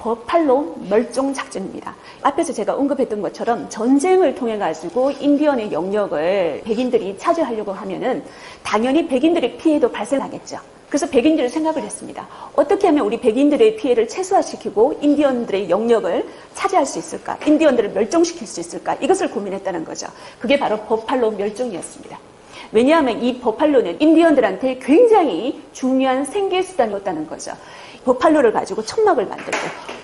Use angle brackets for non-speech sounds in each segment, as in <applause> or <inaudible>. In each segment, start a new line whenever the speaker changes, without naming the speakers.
버팔로 멸종 작전입니다. 앞에서 제가 언급했던 것처럼 전쟁을 통해 가지고 인디언의 영역을 백인들이 차지하려고 하면은 당연히 백인들의 피해도 발생하겠죠. 그래서 백인들이 생각을 했습니다. 어떻게 하면 우리 백인들의 피해를 최소화시키고 인디언들의 영역을 차지할 수 있을까? 인디언들을 멸종시킬 수 있을까? 이것을 고민했다는 거죠. 그게 바로 버팔로 멸종이었습니다. 왜냐하면 이 버팔로는 인디언들한테 굉장히 중요한 생계수단이었다는 거죠. 버팔로를 가지고 천막을 만들고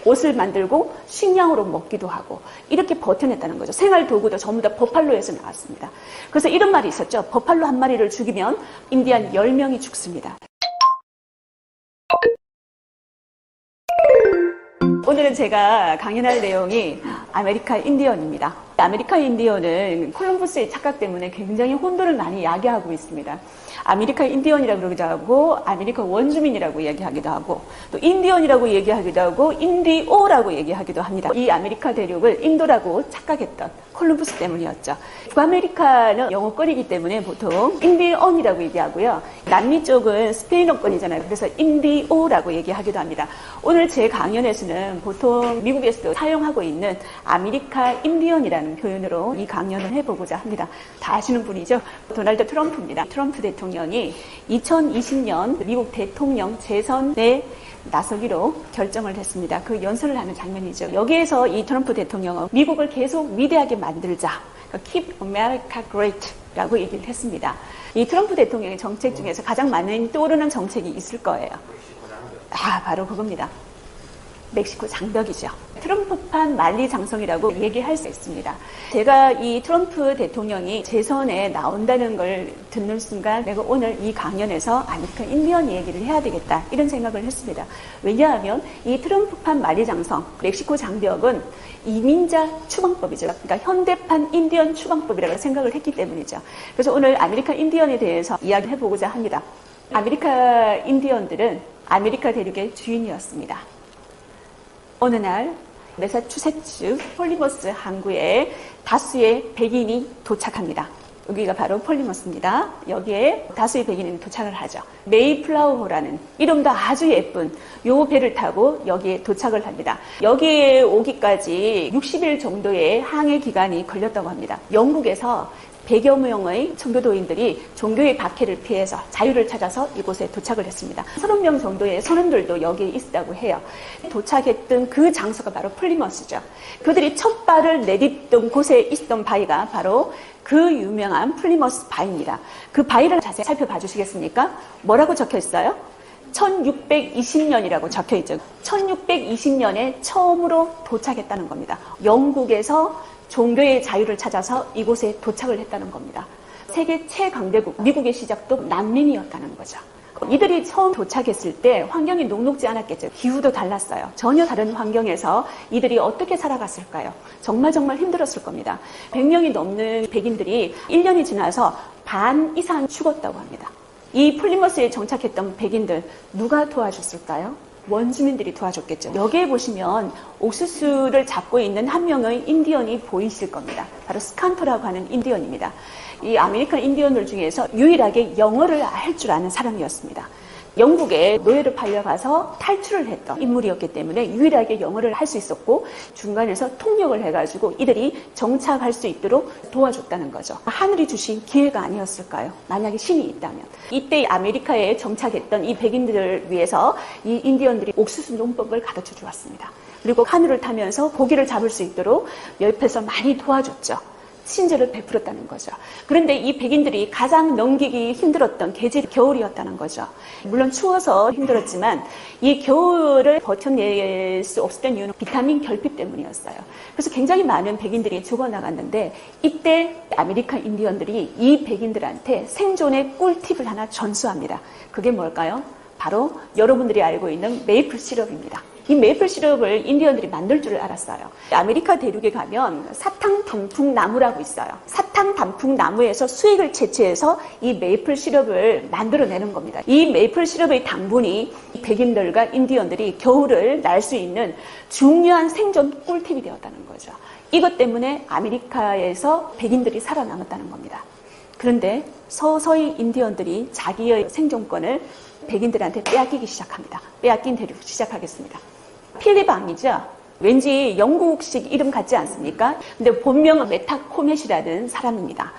옷을 만들고 식량으로 먹기도 하고 이렇게 버텨냈다는 거죠. 생활 도구도 전부 다 버팔로에서 나왔습니다. 그래서 이런 말이 있었죠. 버팔로 한 마리를 죽이면 인디안 10명이 죽습니다. 오늘은 제가 강연할 내용이 아메리카 인디언입니다. 아메리카 인디언은 콜럼버스의 착각 때문에 굉장히 혼돈을 많이 야기하고 있습니다. 아메리카 인디언이라고 그러기도 하고 아메리카 원주민이라고 얘기하기도 하고 또 인디언이라고 얘기하기도 하고 인디오라고 얘기하기도 합니다. 이 아메리카 대륙을 인도라고 착각했던 콜럼버스 때문이었죠. 북아메리카는 영어권이기 때문에 보통 인디언이라고 얘기하고요. 남미 쪽은 스페인어권이잖아요. 그래서 인디오라고 얘기하기도 합니다. 오늘 제 강연에서는 보통 미국에서도 사용하고 있는 아메리카 인디언이라는 표현으로 이 강연을 해보고자 합니다. 다 아시는 분이죠. 도널드 트럼프입니다. 트럼프 대통령이 2020년 미국 대통령 재선에 나서기로 결정을 했습니다. 그 연설을 하는 장면이죠. 여기에서 이 트럼프 대통령은 미국을 계속 위대하게 만들자. 그러니까 Keep America Great 라고 얘기를 했습니다. 이 트럼프 대통령의 정책 중에서 가장 많은 떠오르는 정책이 있을 거예요. 아, 바로 그겁니다. 멕시코 장벽이죠. 트럼프판 만리장성이라고 얘기할 수 있습니다. 제가 이 트럼프 대통령이 재선에 나온다는 걸 듣는 순간 내가 오늘 이 강연에서 아메리카 인디언 얘기를 해야 되겠다 이런 생각을 했습니다. 왜냐하면 이 트럼프판 만리장성, 멕시코 장벽은 이민자 추방법이죠. 그러니까 현대판 인디언 추방법이라고 생각을 했기 때문이죠. 그래서 오늘 아메리카 인디언에 대해서 이야기해 보고자 합니다. 아메리카 인디언들은 아메리카 대륙의 주인이었습니다. 어느 날 메사추세츠 폴리머스 항구에 다수의 백인이 도착합니다. 여기가 바로 폴리머스입니다. 여기에 다수의 백인이 도착을 하죠. 메이플라워호라는 이름도 아주 예쁜 요 배를 타고 여기에 도착을 합니다. 여기에 오기까지 60일 정도의 항해 기간이 걸렸다고 합니다. 영국에서 100여 명의 청교도인들이 종교의 박해를 피해서 자유를 찾아서 이곳에 도착을 했습니다. 30명 정도의 선원들도 여기에 있다고 해요. 도착했던 그 장소가 바로 플리머스죠. 그들이 첫 발을 내딛던 곳에 있던 바위가 바로 그 유명한 플리머스 바위입니다. 그 바위를 자세히 살펴봐 주시겠습니까? 뭐라고 적혀 있어요? 1620년이라고 적혀 있죠. 1620년에 처음으로 도착했다는 겁니다. 영국에서 종교의 자유를 찾아서 이곳에 도착을 했다는 겁니다. 세계 최강대국 미국의 시작도 난민이었다는 거죠. 이들이 처음 도착했을 때 환경이 녹록지 않았겠죠. 기후도 달랐어요. 전혀 다른 환경에서 이들이 어떻게 살아갔을까요? 정말 정말 힘들었을 겁니다. 100명이 넘는 백인들이 1년이 지나서 반 이상 죽었다고 합니다. 이 플리머스에 정착했던 백인들 누가 도와줬을까요? 원주민들이 도와줬겠죠. 여기에 보시면 옥수수를 잡고 있는 한 명의 인디언이 보이실 겁니다. 바로 스칸토라고 하는 인디언입니다. 이 아메리칸 인디언들 중에서 유일하게 영어를 할 줄 아는 사람이었습니다. 영국에 노예를 팔려가서 탈출을 했던 인물이었기 때문에 유일하게 영어를 할 수 있었고 중간에서 통역을 해가지고 이들이 정착할 수 있도록 도와줬다는 거죠. 하늘이 주신 기회가 아니었을까요? 만약에 신이 있다면. 이때 아메리카에 정착했던 이 백인들을 위해서 이 인디언들이 옥수수 농법을 가르쳐 주었습니다. 그리고 하늘을 타면서 고기를 잡을 수 있도록 옆에서 많이 도와줬죠. 친절을 베풀었다는 거죠. 그런데 이 백인들이 가장 넘기기 힘들었던 계절이 겨울이었다는 거죠. 물론 추워서 힘들었지만 이 겨울을 버텨낼 수 없었던 이유는 비타민 결핍 때문이었어요. 그래서 굉장히 많은 백인들이 죽어나갔는데 이때 아메리칸 인디언들이 이 백인들한테 생존의 꿀팁을 하나 전수합니다. 그게 뭘까요? 바로 여러분들이 알고 있는 메이플 시럽입니다. 이 메이플 시럽을 인디언들이 만들 줄 알았어요. 아메리카 대륙에 가면 사탕 단풍 나무라고 있어요. 사탕 단풍 나무에서 수액을 채취해서 이 메이플 시럽을 만들어내는 겁니다. 이 메이플 시럽의 당분이 백인들과 인디언들이 겨울을 날 수 있는 중요한 생존 꿀팁이 되었다는 거죠. 이것 때문에 아메리카에서 백인들이 살아남았다는 겁니다. 그런데 서서히 인디언들이 자기의 생존권을 백인들한테 빼앗기기 시작합니다. 빼앗긴 대륙 시작하겠습니다. 필리방이죠. 왠지 영국식 이름 같지 않습니까? 근데 본명은 메타 코멧이라는 사람입니다.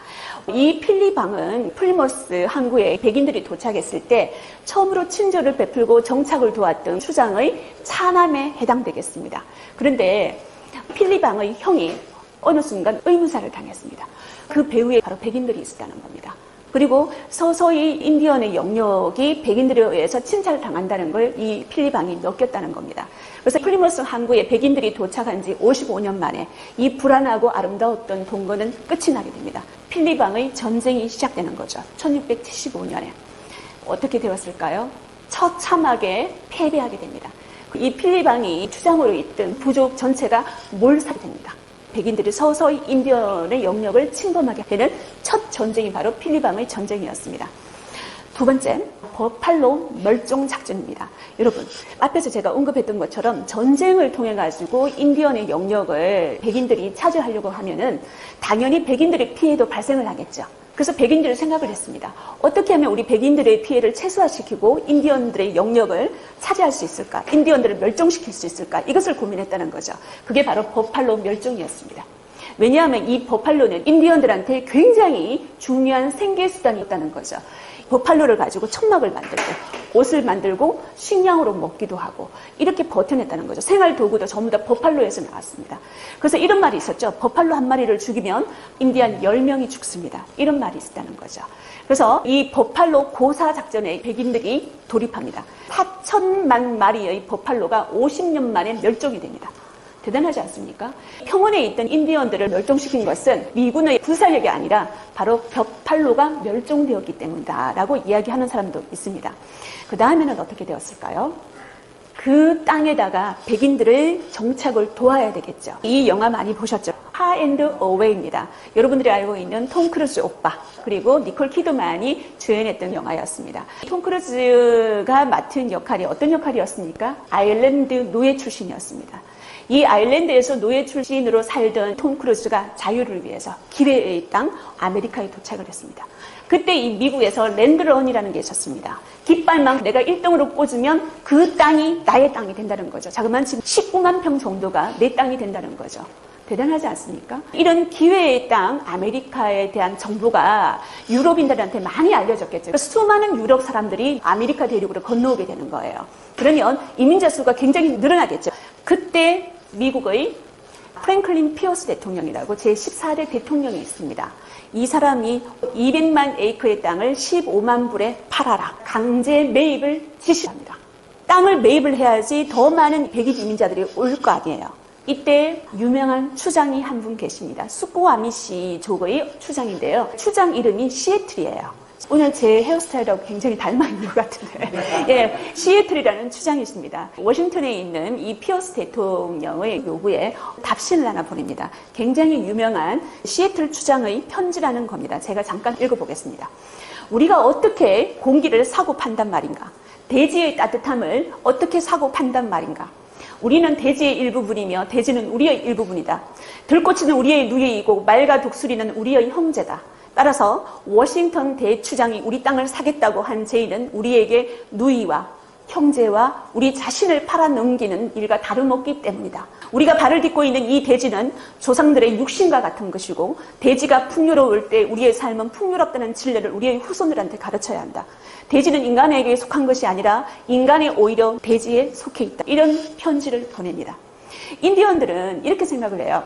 이 필리방은 플리머스 항구에 백인들이 도착했을 때 처음으로 친절을 베풀고 정착을 도왔던 수장의 차남에 해당되겠습니다. 그런데 필리방의 형이 어느 순간 의문사를 당했습니다. 그 배후에 바로 백인들이 있었다는 겁니다. 그리고 서서히 인디언의 영역이 백인들에 의해서 침탈을 당한다는 걸 이 필리방이 느꼈다는 겁니다. 그래서 플리머스 항구에 백인들이 도착한 지 55년 만에 이 불안하고 아름다웠던 동거는 끝이 나게 됩니다. 필리방의 전쟁이 시작되는 거죠. 1675년에. 어떻게 되었을까요? 처참하게 패배하게 됩니다. 이 필리방이 추장으로 있던 부족 전체가 몰살이 됩니다. 백인들이 서서히 인디언의 영역을 침범하게 되는 첫 전쟁이 바로 필리방의 전쟁이었습니다. 두 번째, 버팔로 멸종 작전입니다. 여러분, 앞에서 제가 언급했던 것처럼 전쟁을 통해 가지고 인디언의 영역을 백인들이 차지하려고 하면은 당연히 백인들의 피해도 발생을 하겠죠. 그래서 백인들은 생각을 했습니다. 어떻게 하면 우리 백인들의 피해를 최소화시키고 인디언들의 영역을 차지할 수 있을까? 인디언들을 멸종시킬 수 있을까? 이것을 고민했다는 거죠. 그게 바로 버팔로 멸종이었습니다. 왜냐하면 이 버팔로는 인디언들한테 굉장히 중요한 생계 수단이 있다는 거죠. 버팔로를 가지고 천막을 만들고 옷을 만들고 식량으로 먹기도 하고 이렇게 버텨냈다는 거죠. 생활 도구도 전부 다 버팔로에서 나왔습니다. 그래서 이런 말이 있었죠. 버팔로 한 마리를 죽이면 인디안 10명이 죽습니다. 이런 말이 있었다는 거죠. 그래서 이 버팔로 고사 작전에 백인들이 돌입합니다. 4천만 마리의 버팔로가 50년 만에 멸종이 됩니다. 대단하지 않습니까? 평원에 있던 인디언들을 멸종시킨 것은 미군의 군사력이 아니라 바로 벽팔로가 멸종되었기 때문이다라고 이야기하는 사람도 있습니다. 그 다음에는 어떻게 되었을까요? 그 땅에다가 백인들을 정착을 도와야 되겠죠. 이 영화 많이 보셨죠? 하앤드 어웨이입니다. 여러분들이 알고 있는 톰 크루즈 오빠 그리고 니콜 키드만이 주연했던 영화였습니다. 톰 크루즈가 맡은 역할이 어떤 역할이었습니까? 아일랜드 노예 출신이었습니다. 이 아일랜드에서 노예 출신으로 살던 톰 크루즈가 자유를 위해서 기회의 땅 아메리카에 도착을 했습니다. 그때 이 미국에서 랜드런이라는 게 있었습니다. 깃발만 내가 1등으로 꽂으면 그 땅이 나의 땅이 된다는 거죠. 자그만 지금 19만 평 정도가 내 땅이 된다는 거죠. 대단하지 않습니까? 이런 기회의 땅 아메리카에 대한 정보가 유럽인들한테 많이 알려졌겠죠. 수많은 유럽 사람들이 아메리카 대륙으로 건너오게 되는 거예요. 그러면 이민자 수가 굉장히 늘어나겠죠. 그때 미국의 프랭클린 피어스 대통령이라고 제14대 대통령이 있습니다. 이 사람이 200만 에이크의 땅을 15만 불에 팔아라. 강제 매입을 지시합니다. 땅을 매입을 해야지 더 많은 백인 이민자들이 올 거 아니에요. 이때 유명한 추장이 한 분 계십니다. 수코아미시 족의 추장인데요. 추장 이름이 시애틀이에요. 오늘 제 헤어스타일하고 굉장히 닮아 있는 것 같은데. <laughs> 예, 시애틀이라는 추장이 있습니다. 워싱턴에 있는 이 피어스 대통령의 요구에 답신을 하나 보냅니다. 굉장히 유명한 시애틀 추장의 편지라는 겁니다. 제가 잠깐 읽어보겠습니다. 우리가 어떻게 공기를 사고 판단 말인가? 대지의 따뜻함을 어떻게 사고 판단 말인가? 우리는 대지의 일부분이며 대지는 우리의 일부분이다. 들꽃이는 우리의 누이이고 말과 독수리는 우리의 형제다. 따라서 워싱턴 대추장이 우리 땅을 사겠다고 한 제의는 우리에게 누이와 형제와 우리 자신을 팔아넘기는 일과 다름없기 때문이다. 우리가 발을 딛고 있는 이 대지는 조상들의 육신과 같은 것이고 대지가 풍요로울 때 우리의 삶은 풍요롭다는 진리를 우리의 후손들한테 가르쳐야 한다. 대지는 인간에게 속한 것이 아니라 인간이 오히려 대지에 속해 있다. 이런 편지를 보냅니다. 인디언들은 이렇게 생각을 해요.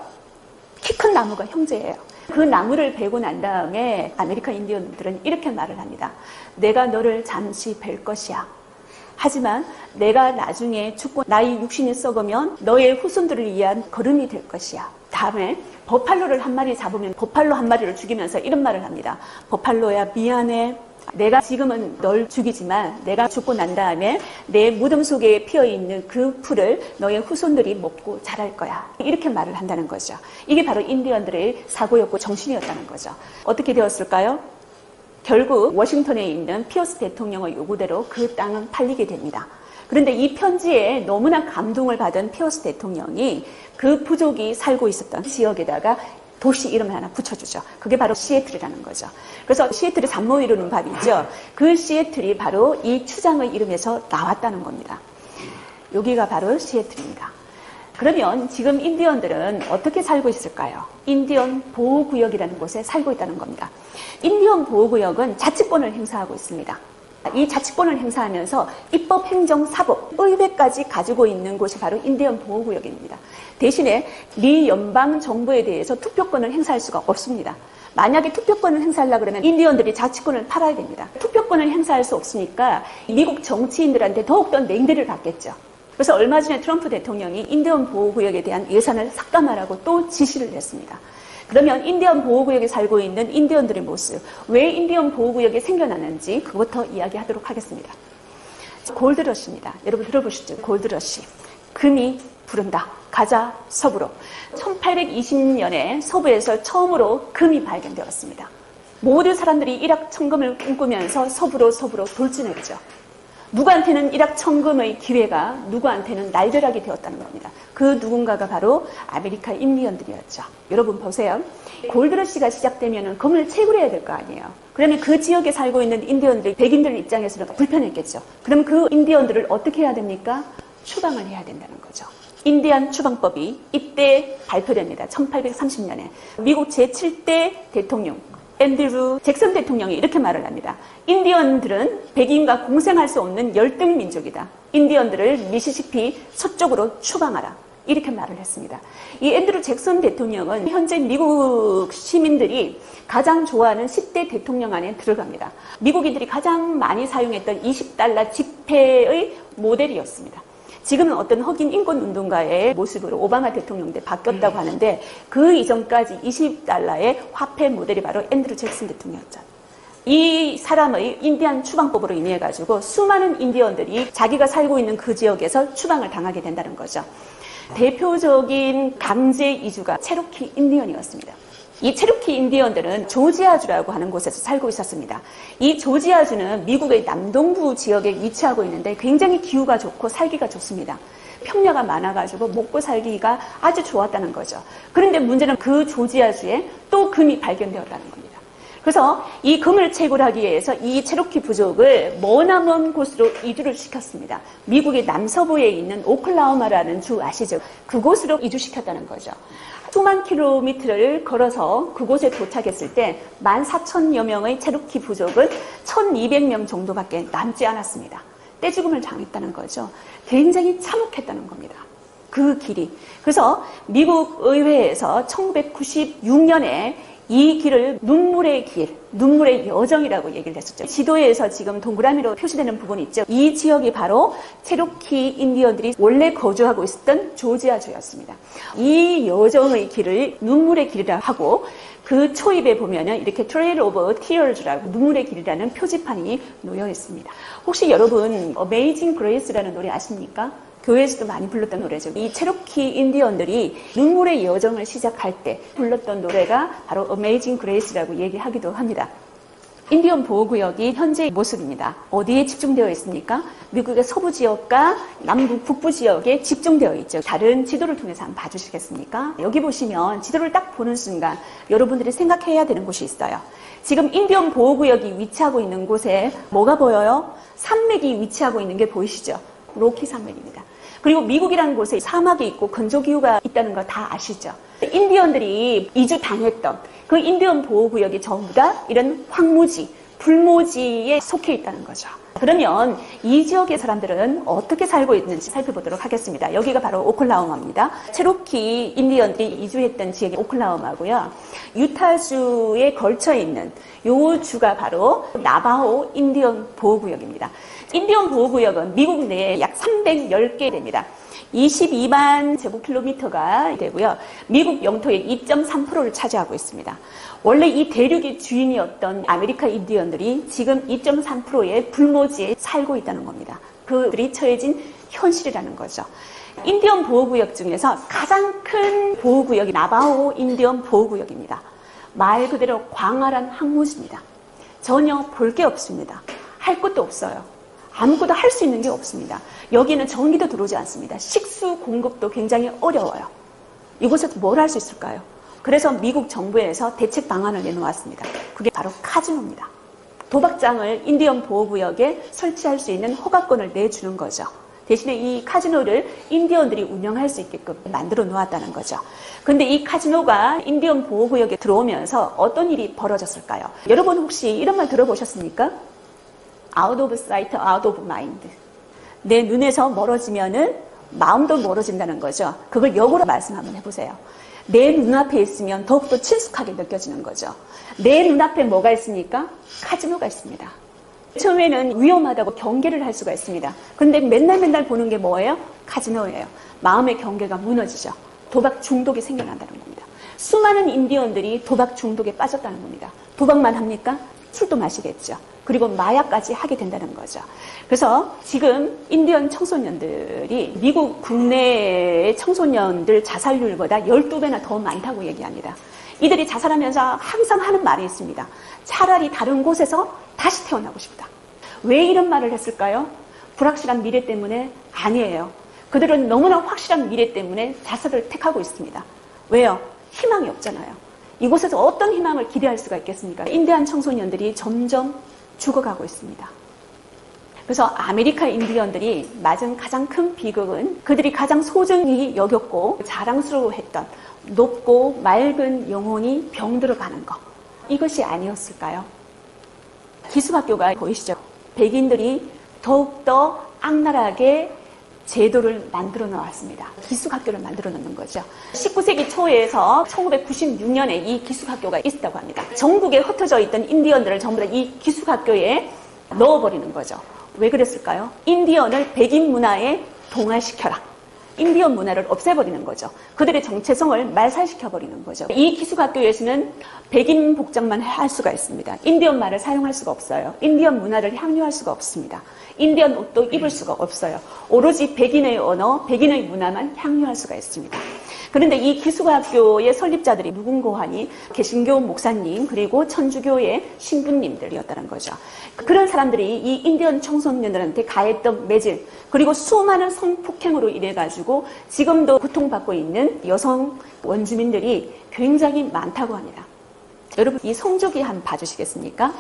키 큰 나무가 형제예요. 그 나무를 베고 난 다음에 아메리카 인디언들은 이렇게 말을 합니다. 내가 너를 잠시 뵐 것이야. 하지만 내가 나중에 죽고 나의 육신이 썩으면 너의 후손들을 위한 걸음이 될 것이야. 다음에 버팔로를 한 마리 잡으면 버팔로 한 마리를 죽이면서 이런 말을 합니다. 버팔로야 미안해. 내가 지금은 널 죽이지만 내가 죽고 난 다음에 내 무덤 속에 피어 있는 그 풀을 너의 후손들이 먹고 자랄 거야. 이렇게 말을 한다는 거죠. 이게 바로 인디언들의 사고였고 정신이었다는 거죠. 어떻게 되었을까요? 결국 워싱턴에 있는 피어스 대통령의 요구대로 그 땅은 팔리게 됩니다. 그런데 이 편지에 너무나 감동을 받은 피어스 대통령이 그 부족이 살고 있었던 지역에다가 도시 이름을 하나 붙여주죠. 그게 바로 시애틀이라는 거죠. 그래서 시애틀이 산모 이루는 밥이죠. 그 시애틀이 바로 이 추장의 이름에서 나왔다는 겁니다. 여기가 바로 시애틀입니다. 그러면 지금 인디언들은 어떻게 살고 있을까요? 인디언 보호구역이라는 곳에 살고 있다는 겁니다. 인디언 보호구역은 자치권을 행사하고 있습니다. 이 자치권을 행사하면서 입법, 행정, 사법, 의회까지 가지고 있는 곳이 바로 인디언 보호구역입니다. 대신에 미 연방 정부에 대해서 투표권을 행사할 수가 없습니다. 만약에 투표권을 행사하려고 그러면 인디언들이 자치권을 팔아야 됩니다. 투표권을 행사할 수 없으니까 미국 정치인들한테 더욱더 냉대를 받겠죠. 그래서 얼마 전에 트럼프 대통령이 인디언 보호구역에 대한 예산을 삭감하라고 또 지시를 했습니다. 그러면 인디언 보호구역에 살고 있는 인디언들의 모습, 왜 인디언 보호구역이 생겨났는지 그것부터 이야기하도록 하겠습니다. 골드러시입니다. 여러분 들어보셨죠? 골드러시. 금이 부른다. 가자 서부로. 1820년에 서부에서 처음으로 금이 발견되었습니다. 모든 사람들이 일확천금을 꿈꾸면서 서부로 서부로 돌진했죠. 누구한테는 일확천금의 기회가 누구한테는 날벼락이 되었다는 겁니다. 그 누군가가 바로 아메리카 인디언들이었죠. 여러분 보세요. 골드러시가 시작되면 금을 채굴해야 될 거 아니에요. 그러면 그 지역에 살고 있는 인디언들, 백인들 입장에서는 불편했겠죠. 그럼 그 인디언들을 어떻게 해야 됩니까? 추방을 해야 된다는 거죠. 인디안 추방법이 이때 발표됩니다. 1830년에. 미국 제7대 대통령 앤드루 잭슨 대통령이 이렇게 말을 합니다. 인디언들은 백인과 공생할 수 없는 열등 민족이다. 인디언들을 미시시피 서쪽으로 추방하라. 이렇게 말을 했습니다. 이 앤드루 잭슨 대통령은 현재 미국 시민들이 가장 좋아하는 10대 대통령 안에 들어갑니다. 미국인들이 가장 많이 사용했던 20달러 지폐의 모델이었습니다. 지금은 어떤 흑인 인권 운동가의 모습으로 오바마 대통령 때 바뀌었다고 하는데 그 이전까지 20달러의 화폐 모델이 바로 앤드루 잭슨 대통령이었죠. 이 사람의 인디안 추방법으로 인해 가지고 수많은 인디언들이 자기가 살고 있는 그 지역에서 추방을 당하게 된다는 거죠. 대표적인 강제 이주가 체로키 인디언이었습니다. 이 체로키 인디언들은 조지아주라고 하는 곳에서 살고 있었습니다. 이 조지아주는 미국의 남동부 지역에 위치하고 있는데 굉장히 기후가 좋고 살기가 좋습니다. 평야가 많아가지고 먹고 살기가 아주 좋았다는 거죠. 그런데 문제는 그 조지아주에 또 금이 발견되었다는 겁니다. 그래서 이 금을 채굴하기 위해서 이 체로키 부족을 머나먼 곳으로 이주를 시켰습니다. 미국의 남서부에 있는 오클라호마라는 주 아시죠? 그곳으로 이주시켰다는 거죠. 수만 킬로미터를 걸어서 그곳에 도착했을 때 14,000여 명의 체로키 부족은 1,200명 정도밖에 남지 않았습니다. 떼죽음을 당했다는 거죠. 굉장히 참혹했다는 겁니다. 그 길이. 그래서 미국 의회에서 1996년에 이 길을 눈물의 길, 눈물의 여정이라고 얘기를 했었죠. 지도에서 지금 동그라미로 표시되는 부분이 있죠. 이 지역이 바로 체로키 인디언들이 원래 거주하고 있었던 조지아주였습니다. 이 여정의 길을 눈물의 길이라 하고 그 초입에 보면은 이렇게 트레일 오브 티어즈라고 눈물의 길이라는 표지판이 놓여 있습니다. 혹시 여러분 어메이징 그레이스라는 노래 아십니까? 교회에서도 많이 불렀던 노래죠. 이 체로키 인디언들이 눈물의 여정을 시작할 때 불렀던 노래가 바로 Amazing Grace라고 얘기하기도 합니다. 인디언 보호구역이 현재의 모습입니다. 어디에 집중되어 있습니까? 미국의 서부 지역과 남부 북부 지역에 집중되어 있죠. 다른 지도를 통해서 한번 봐주시겠습니까? 여기 보시면 지도를 딱 보는 순간 여러분들이 생각해야 되는 곳이 있어요. 지금 인디언 보호구역이 위치하고 있는 곳에 뭐가 보여요? 산맥이 위치하고 있는 게 보이시죠? 로키 산맥입니다. 그리고 미국이라는 곳에 사막이 있고 건조기후가 있다는 거 다 아시죠? 인디언들이 이주 당했던 그 인디언 보호구역이 전부 다 이런 황무지, 불모지에 속해 있다는 거죠. 그러면 이 지역의 사람들은 어떻게 살고 있는지 살펴보도록 하겠습니다. 여기가 바로 오클라호마입니다. 체로키 인디언들이 이주했던 지역이 오클라호마고요. 유타주에 걸쳐 있는 요 주가 바로 나바호 인디언 보호구역입니다. 인디언 보호구역은 미국 내에 약 310개 됩니다. 22만 제곱킬로미터가 되고요. 미국 영토의 2.3%를 차지하고 있습니다. 원래 이 대륙의 주인이었던 아메리카 인디언들이 지금 2.3%의 불모지에 살고 있다는 겁니다. 그들이 처해진 현실이라는 거죠. 인디언 보호구역 중에서 가장 큰 보호구역이 나바호 인디언 보호구역입니다. 말 그대로 광활한 항무지입니다. 전혀 볼 게 없습니다. 할 것도 없어요. 아무것도 할 수 있는 게 없습니다. 여기는 전기도 들어오지 않습니다. 식수 공급도 굉장히 어려워요. 이곳에서 뭘 할 수 있을까요? 그래서 미국 정부에서 대책 방안을 내놓았습니다. 그게 바로 카지노입니다. 도박장을 인디언 보호구역에 설치할 수 있는 허가권을 내주는 거죠. 대신에 이 카지노를 인디언들이 운영할 수 있게끔 만들어 놓았다는 거죠. 근데 이 카지노가 인디언 보호구역에 들어오면서 어떤 일이 벌어졌을까요? 여러분 혹시 이런 말 들어보셨습니까? Out of sight, out of mind. 내 눈에서 멀어지면은 마음도 멀어진다는 거죠. 그걸 역으로 말씀 한번 해보세요. 내 눈앞에 있으면 더욱더 친숙하게 느껴지는 거죠. 내 눈앞에 뭐가 있습니까? 카지노가 있습니다. 처음에는 위험하다고 경계를 할 수가 있습니다. 그런데 맨날 맨날 보는 게 뭐예요? 카지노예요. 마음의 경계가 무너지죠. 도박 중독이 생겨난다는 겁니다. 수많은 인디언들이 도박 중독에 빠졌다는 겁니다. 도박만 합니까? 술도 마시겠죠. 그리고 마약까지 하게 된다는 거죠. 그래서 지금 인디언 청소년들이 미국 국내의 청소년들 자살률보다 12배나 더 많다고 얘기합니다. 이들이 자살하면서 항상 하는 말이 있습니다. 차라리 다른 곳에서 다시 태어나고 싶다. 왜 이런 말을 했을까요? 불확실한 미래 때문에 아니에요. 그들은 너무나 확실한 미래 때문에 자살을 택하고 있습니다. 왜요? 희망이 없잖아요. 이곳에서 어떤 희망을 기대할 수가 있겠습니까? 인디안 청소년들이 점점 죽어가고 있습니다. 그래서 아메리카 인디언들이 맞은 가장 큰 비극은 그들이 가장 소중히 여겼고 자랑스러워했던 높고 맑은 영혼이 병들어 가는 것. 이것이 아니었을까요? 기숙학교가 보이시죠? 백인들이 더욱더 악랄하게 제도를 만들어 놓았습니다. 기숙학교를 만들어 놓는 거죠. 19세기 초에서 1996년에 이 기숙학교가 있었다고 합니다. 전국에 흩어져 있던 인디언들을 전부 다 이 기숙학교에 넣어버리는 거죠. 왜 그랬을까요? 인디언을 백인 문화에 동화시켜라. 인디언 문화를 없애버리는 거죠. 그들의 정체성을 말살시켜버리는 거죠. 이 기숙학교에서는 백인 복장만 할 수가 있습니다. 인디언 말을 사용할 수가 없어요. 인디언 문화를 향유할 수가 없습니다. 인디언 옷도 입을 수가 없어요. 오로지 백인의 언어, 백인의 문화만 향유할 수가 있습니다. 그런데 이 기숙학교의 설립자들이 누군고 하니 개신교 목사님 그리고 천주교의 신부님들이었다는 거죠. 그런 사람들이 이 인디언 청소년들한테 가했던 매질 그리고 수많은 성폭행으로 인해 가지고 지금도 고통받고 있는 여성 원주민들이 굉장히 많다고 합니다. 여러분 이 성조기 한번 봐주시겠습니까?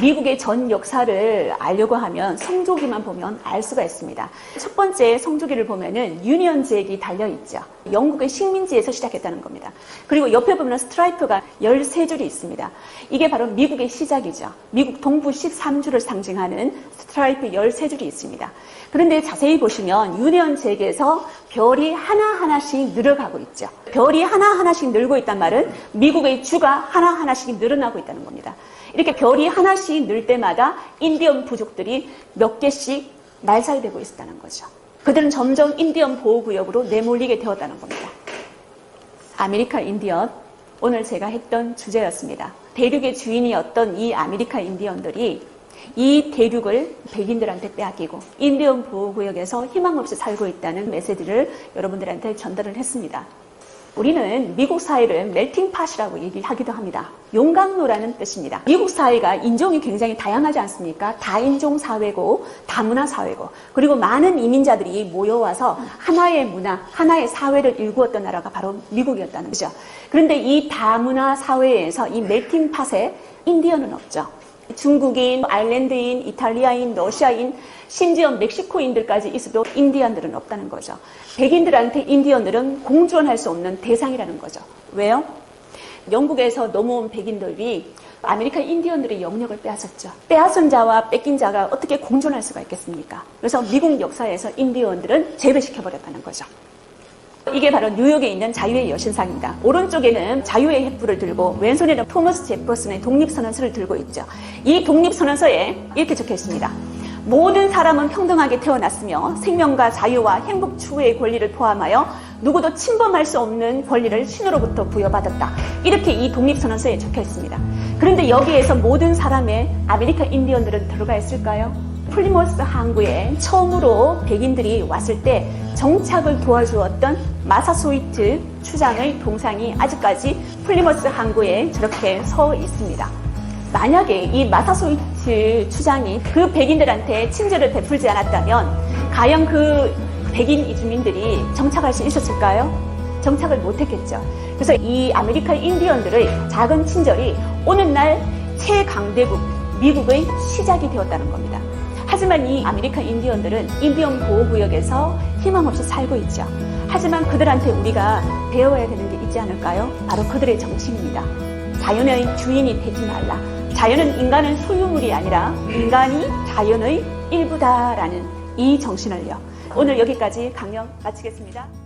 미국의 전 역사를 알려고 하면 성조기만 보면 알 수가 있습니다. 첫 번째 성조기를 보면은 유니언 잭이 달려 있죠. 영국의 식민지에서 시작했다는 겁니다. 그리고 옆에 보면 스트라이프가 13줄이 있습니다. 이게 바로 미국의 시작이죠. 미국 동부 13주를 상징하는 스트라이프 13줄이 있습니다. 그런데 자세히 보시면 유니언 잭에서 별이 하나하나씩 늘어가고 있죠. 별이 하나하나씩 늘고 있단 말은 미국의 주가 하나하나씩 늘어나고 있다는 겁니다. 이렇게 별이 하나씩 늘 때마다 인디언 부족들이 몇 개씩 말살되고 있었다는 거죠. 그들은 점점 인디언 보호구역으로 내몰리게 되었다는 겁니다. 아메리카 인디언, 오늘 제가 했던 주제였습니다. 대륙의 주인이었던 이 아메리카 인디언들이 이 대륙을 백인들한테 빼앗기고 인디언 보호구역에서 희망 없이 살고 있다는 메시지를 여러분들한테 전달을 했습니다. 우리는 미국 사회를 멜팅팟이라고 얘기하기도 합니다. 용광로라는 뜻입니다. 미국 사회가 인종이 굉장히 다양하지 않습니까? 다인종 사회고 다문화 사회고 그리고 많은 이민자들이 모여와서 하나의 문화, 하나의 사회를 일구었던 나라가 바로 미국이었다는 거죠. 그런데 이 다문화 사회에서 이 멜팅팟에 인디언은 없죠. 중국인, 아일랜드인, 이탈리아인, 러시아인, 심지어 멕시코인들까지 있어도 인디언들은 없다는 거죠. 백인들한테 인디언들은 공존할 수 없는 대상이라는 거죠. 왜요? 영국에서 넘어온 백인들이 아메리카 인디언들의 영역을 빼앗았죠. 빼앗은 자와 뺏긴 자가 어떻게 공존할 수가 있겠습니까? 그래서 미국 역사에서 인디언들은 제외시켜버렸다는 거죠. 이게 바로 뉴욕에 있는 자유의 여신상입니다. 오른쪽에는 자유의 횃불을 들고 왼손에는 토머스 제퍼슨의 독립선언서를 들고 있죠. 이 독립선언서에 이렇게 적혀 있습니다. 모든 사람은 평등하게 태어났으며 생명과 자유와 행복 추구의 권리를 포함하여 누구도 침범할 수 없는 권리를 신으로부터 부여받았다. 이렇게 이 독립선언서에 적혀 있습니다. 그런데 여기에서 모든 사람의 아메리카 인디언들은 들어가 있을까요? 플리머스 항구에 처음으로 백인들이 왔을 때 정착을 도와주었던 마사소이트 추장의 동상이 아직까지 플리머스 항구에 저렇게 서 있습니다. 만약에 이 마사소이트 추장이 그 백인들한테 친절을 베풀지 않았다면 과연 그 백인 이주민들이 정착할 수 있었을까요? 정착을 못했겠죠. 그래서 이 아메리카 인디언들의 작은 친절이 오늘날 최강대국 미국의 시작이 되었다는 겁니다. 하지만 이 아메리칸 인디언들은 인디언 보호구역에서 희망 없이 살고 있죠. 하지만 그들한테 우리가 배워야 되는 게 있지 않을까요? 바로 그들의 정신입니다. 자연의 주인이 되지 말라. 자연은 인간의 소유물이 아니라 인간이 자연의 일부다라는 이 정신을요. 오늘 여기까지 강연 마치겠습니다.